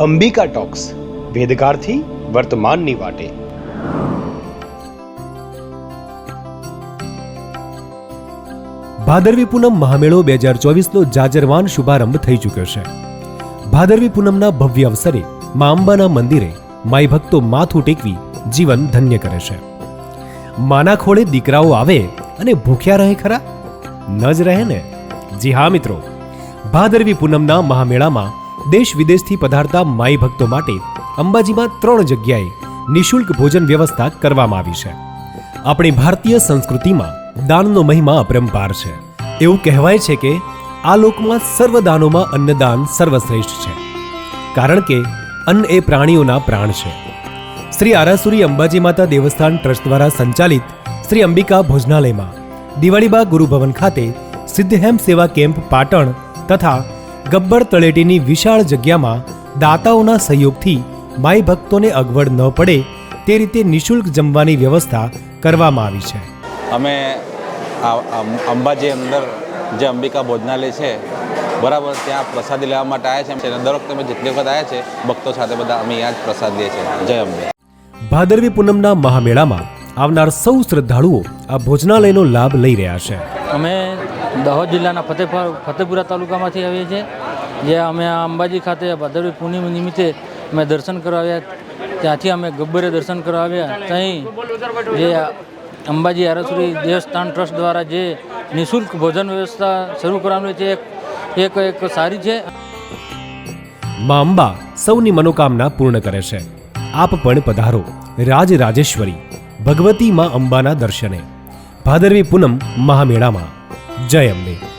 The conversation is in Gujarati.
અંબિકા ટોક્સ વેદકાળથી વર્તમાનની વાટે. ભાદરવી પૂનમ મહામેળો બે હજાર ચોવીસનો જાજરવાન શુભારંભ થઈ ચૂક્યો છે. ભાદરવી પૂનમના ભવ્ય અવસરે મા અંબાના મંદિરે માઈ ભક્તો માથું ટેકવી જીવન ધન્ય કરે છે. માના ખોળે દીકરાઓ આવે અને ભૂખ્યા રહે ખરા? ન જ રહે ને? જી હા મિત્રો. ભાદરવી પૂનમના મહામેળામાં દેશ વિદેશથી પધારતા માઈ ભક્તો માટે અંબાજીમાં ત્રણ જગ્યાએ નિઃશુલ્ક ભોજન વ્યવસ્થા કરવામાં આવી છે. આપણી ભારતીય સંસ્કૃતિમાં દાનનો મહિમા અપરંપાર છે. એવું કહેવાય છે કે આ લોકમાં સર્વદાનોમાં અન્નદાન સર્વશ્રેષ્ઠ છે. કારણ કે અન્ન એ પ્રાણીઓના પ્રાણ છે. શ્રી આરાસુરી અંબાજી માતા દેવસ્થાન ટ્રસ્ટ દ્વારા સંચાલિત શ્રી અંબિકા ભોજનાલયમાં દિવાળીબા ગુરુભવન ખાતે સિદ્ધહેમ સેવા કેમ્પ પાટણ તથા ગબ્બર તળેટીની વિશાળ જગ્યામાં દાતાઓના સહયોગથી માઈ ભક્તોને અગવડ ન પડે તે રીતે નિઃશુલ્ક જમવાની વ્યવસ્થા કરવામાં આવી છે. અમે અંબાજી અંદર જે અંબિકા ભોજનાલય છે બરાબર ત્યાં પ્રસાદી લેવા માટે આવ્યા છે. દર વખતે અમે જેટલી વખત આવ્યા છે ભક્તો સાથે બધા અમે અહીંયા જ પ્રસાદ લઈએ છીએ. જય અંબે ભાદરવી પૂનમના મહામેળામાં આવનાર સૌ શ્રદ્ધાળુઓ આ ભોજનાલયનો લાભ લઈ રહ્યા છે. અમે દાહોદ જિલ્લાના ફતેપુર ફતેપુરા તાલુકામાંથી આવીએ છીએ જે અમે આ અંબાજી ખાતે ભાદરવી પૂર્ણિમા નિમિત્તે અમે દર્શન કરવા આવ્યા. ત્યાંથી અમે ગબ્બરે દર્શન કરવા આવ્યા. ત્યાં જે અંબાજી આરસુરી દેવસ્થાન ટ્રસ્ટ દ્વારા જે નિઃશુલ્ક ભોજન વ્યવસ્થા શરૂ કરવાનું છે એક એક સારી છે. મા અંબા સૌની મનોકામના પૂર્ણ કરે છે. આપ પણ પધારો. રાજ રાજેશ્વરી. ભગવતી મા અંબાના દર્શને. ભાદરવી પૂનમ મહામેળામાં. જય અંબે.